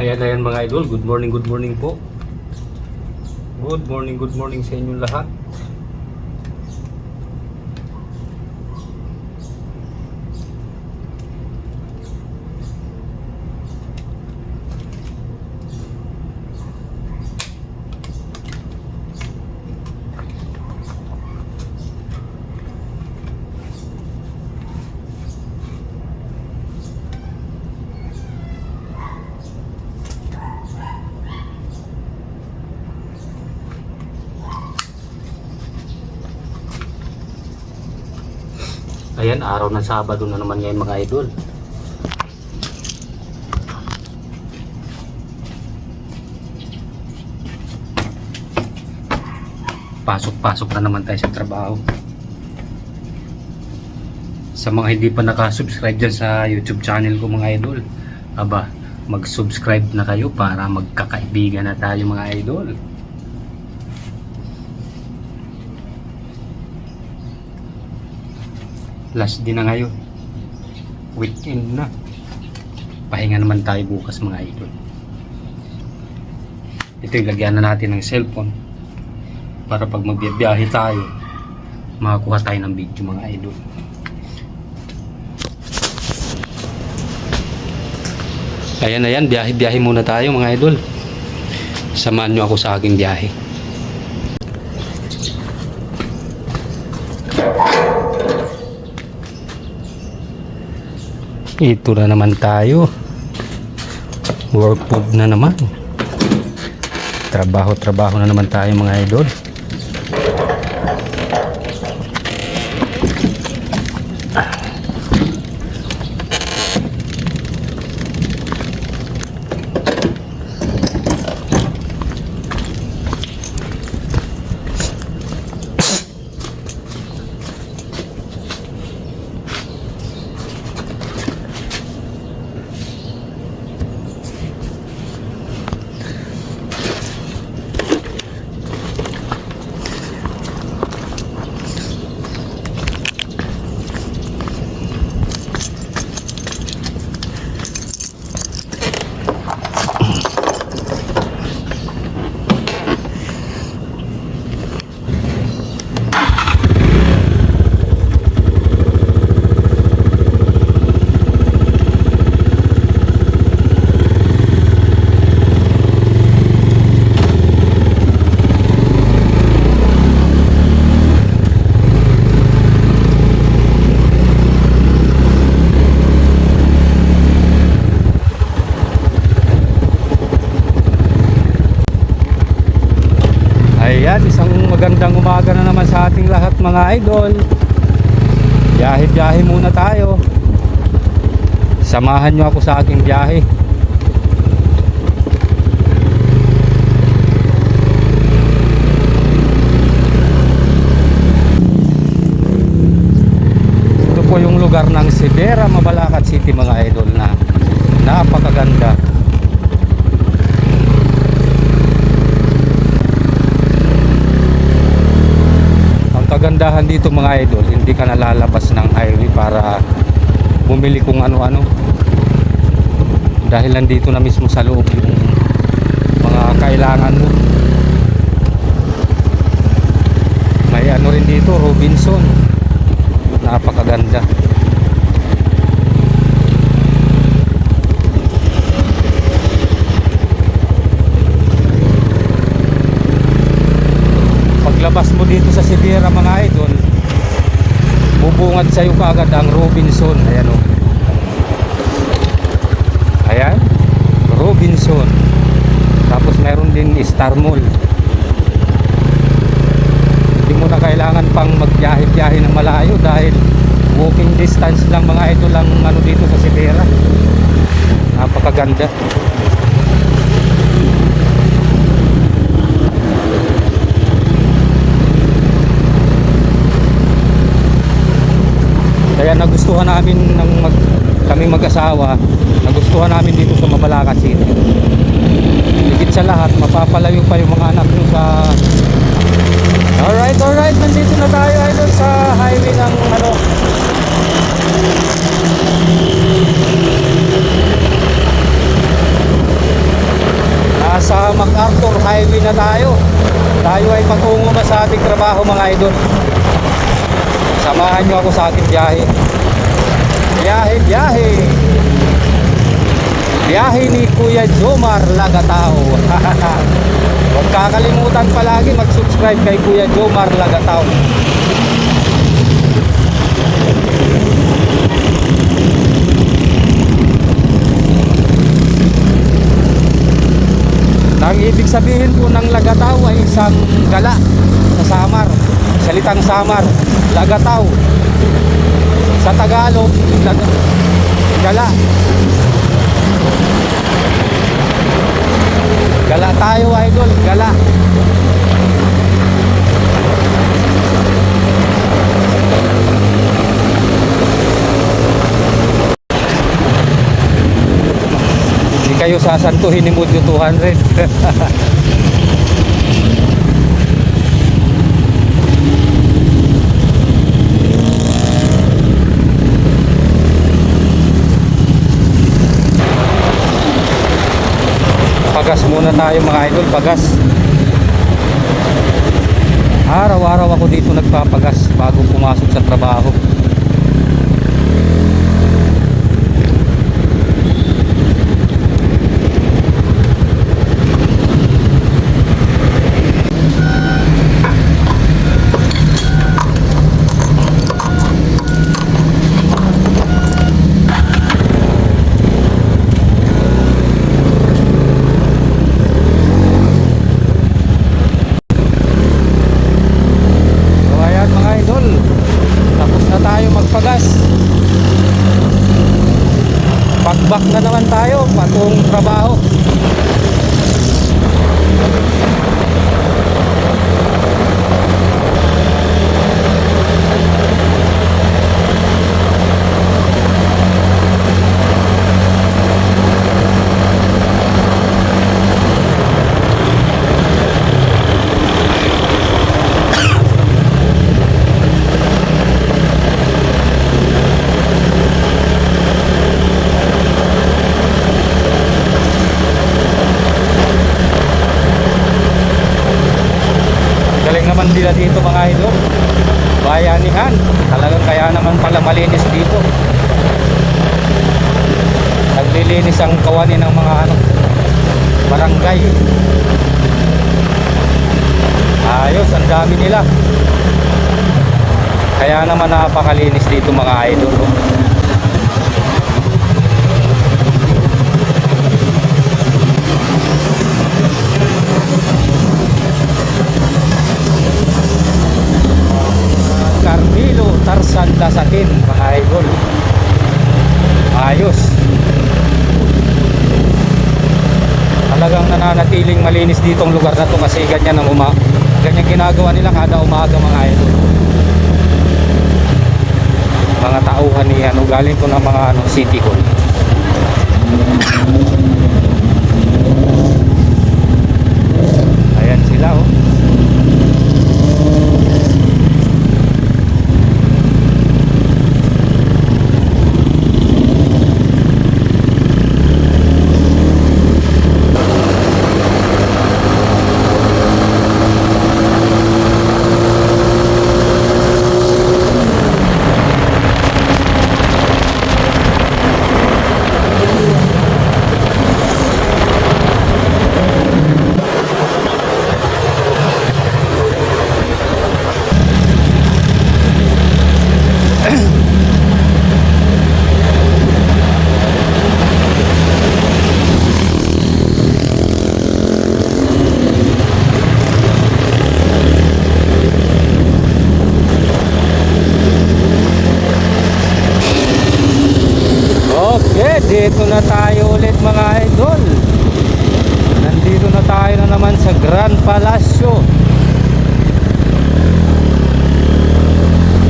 Ayan, ayan mga idol. Good morning, good morning po. Good morning, good morning sa inyong lahat. Ayan, araw ng Sabado na naman ngayon mga idol. Pasok-pasok na naman tayo sa trabaho. Sa mga hindi pa nakasubscribe dyan sa YouTube channel ko mga idol, aba, mag-subscribe na kayo para magkakaibigan na tayo mga idol. Last din na ngayon. Weekend na. Pahinga naman tayo bukas mga idol. Ito yung lagyan na natin ng cellphone para pag magbibiyahe tayo makakuha tayo ng video mga idol. Ayan ayan. Biyahe biyahe muna tayo mga idol. Samahan nyo ako sa aking biyahe Ito na naman tayo. Work na naman. Trabaho-trabaho na naman tayo mga idol. Ayan, isang magandang umaga na naman sa ating lahat mga idol. Biyahe-biyahe muna tayo. Samahan nyo ako sa aking biyahe. Ito po yung lugar ng Sibera, Mabalacat City mga idol na napakaganda. Kagandahan dito mga idol, hindi ka nalalabas ng highway para bumili kung ano-ano. Dahil nandito na mismo sa loob yung mga kailangan mo. May ano rin dito, Robinson. Napakaganda. paglabas mo dito sa Sibera mga idol bubungad sa iyo kaagad ang Robinson. Ayan o ayan. Robinson. Tapos meron din Star Mall. Hindi mo na kailangan pang magbiyahe-biyahe ng malayo dahil walking distance lang mga idol lang ano dito sa Sibera napakaganda Kaya nagustuhan namin ng mag, kaming mag-asawa, nagustuhan namin dito sa Mabalaca City. Higit sa lahat, mapapalayo pa yung mga anak nyo sa Alright, alright, nandito na tayo idol sa highway ng ano na tayo. Tayo ay patungo na sa ating trabaho mga idol. Samahan nyo ako sa ating biyahe. Biyahe, biyahe. Ni Kuya Jomar Lagatao. Huwag kakalimutan palagi mag-subscribe kay Kuya Jomar Lagatao. Ang ibig sabihin po ng lagataw ay isang gala sa Samar. Salitang Samar, lagataw. Sa Tagalog, gala. Gala tayo idol, gala. Hindi kayo sasantuhin ni Mudyo 200. Pagas muna tayo mga idol, pagas. Araw-araw ako dito nagpapagas bago pumasok sa trabaho. So ayan mga idol, tapos na tayo magpagas. Pagbak na naman tayo, patong trabaho. Galing naman nila dito mga idol. Bayanihan. Talagang kaya naman pala malinis dito. Naglilinis ang kawani ng mga ano, barangay. Ayos, ang dami nila. Kaya naman napakalinis dito mga idol. Nananatiling malinis ditong lugar na to kasi ganyan ang uma ganyan ginagawa nila kada umaga mga idol. Mga tauhan ni ano galing ng mga ano, city hall dito na tayo ulit mga idol. Nandito na tayo na naman sa Grand Palacio.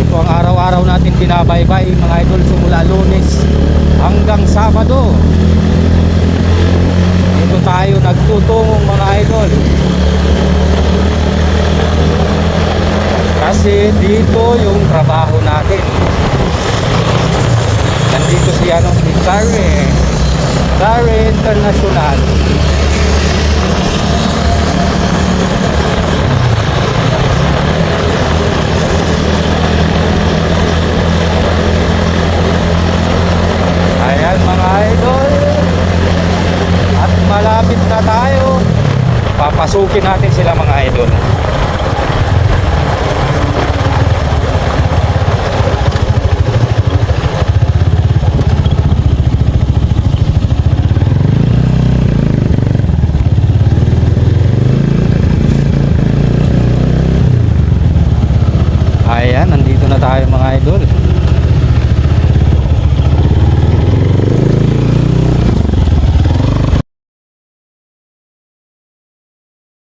Ito ang araw-araw natin binabaybay mga idol simula lunes hanggang Sabado. Dito tayo nagtutungong mga idol. Kasi dito yung trabaho natin. Nandito si ano si Karen. Karen International.